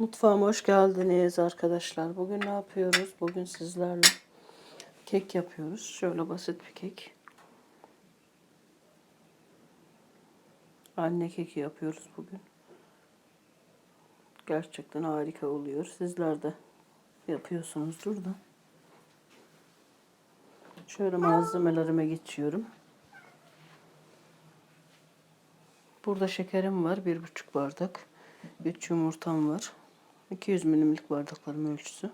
Mutfağıma hoş geldiniz arkadaşlar. Bugün ne yapıyoruz? Bugün sizlerle kek yapıyoruz. Şöyle basit bir kek. Anne keki yapıyoruz bugün. Gerçekten harika oluyor. Sizler de yapıyorsunuzdur da. Şöyle malzemelerime geçiyorum. Burada şekerim var. Bir buçuk bardak. 3 yumurtam var. 200 milimlik bardakların ölçüsü.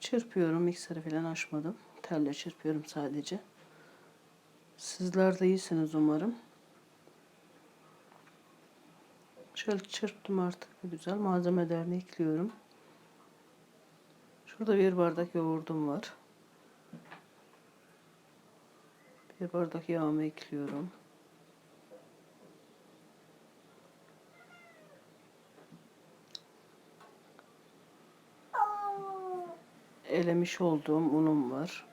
Çırpıyorum. Mikseri falan açmadım. Telle çırpıyorum sadece. Sizler de iyisiniz umarım. Şöyle çırptım artık güzel. Malzemelerini ekliyorum. Şurada bir bardak yoğurdum var. Bir bardak yağımı ekliyorum. Elemiş olduğum unum var.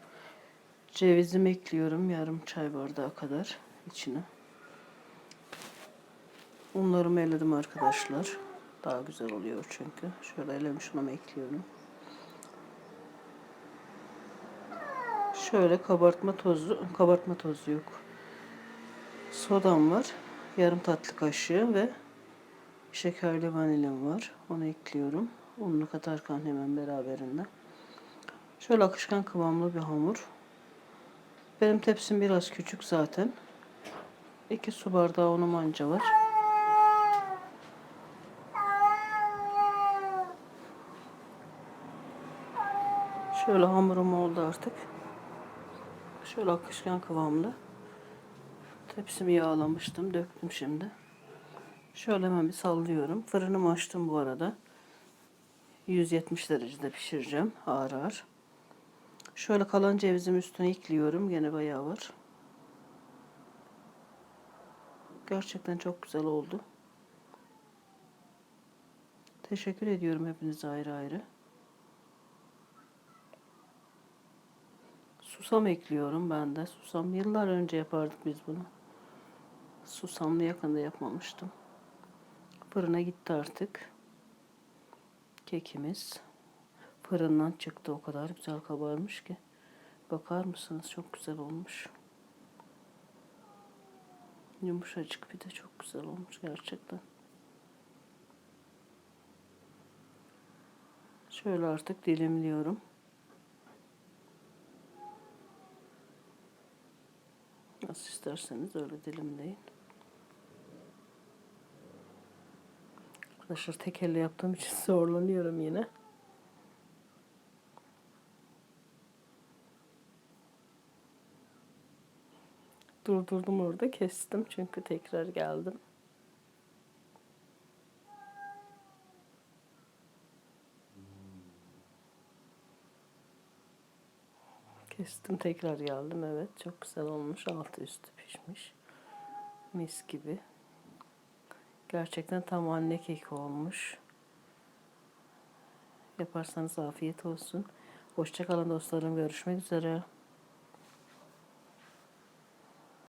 Cevizimi ekliyorum yarım çay bardağı kadar içine. Unlarımı eledim arkadaşlar. Daha güzel oluyor çünkü. Şöyle elemiş unumu ekliyorum. Şöyle kabartma tozu, kabartma tozu yok. Sodam var. Yarım tatlı kaşığı ve şekerli vanilim var. Onu ekliyorum. Ununu katarken hemen beraberinde. Şöyle akışkan kıvamlı bir hamur. Benim tepsim biraz küçük zaten. 2 su bardağı unum anca var. Şöyle hamurum oldu artık. Şöyle akışkan kıvamlı. Tepsimi yağlamıştım. Döktüm şimdi. Şöyle hemen bir sallıyorum. Fırınımı açtım bu arada. 170 derecede pişireceğim ağır ağır. Şöyle kalan cevizimi üstüne ekliyorum. Gene bayağı var. Gerçekten çok güzel oldu. Teşekkür ediyorum hepinize ayrı ayrı. Susam ekliyorum ben de. Susam yıllar önce yapardık biz bunu. Susamlı yakında yapmamıştım. Fırına gitti artık. Kekimiz fırından çıktı. O kadar güzel kabarmış ki. Bakar mısınız? Çok güzel olmuş. Yumuşacık bir de çok güzel olmuş gerçekten. Şöyle artık dilimliyorum. Nasıl isterseniz öyle dilimleyin. Arkadaşlar tek elle yaptığım için zorlanıyorum yine. Durdurdum orada kestim çünkü tekrar geldim. Kestim tekrar geldim. Evet çok güzel olmuş. Altı üstü pişmiş. Mis gibi. Gerçekten tam anne keki olmuş. Yaparsanız afiyet olsun. Hoşçakalın dostlarım. Görüşmek üzere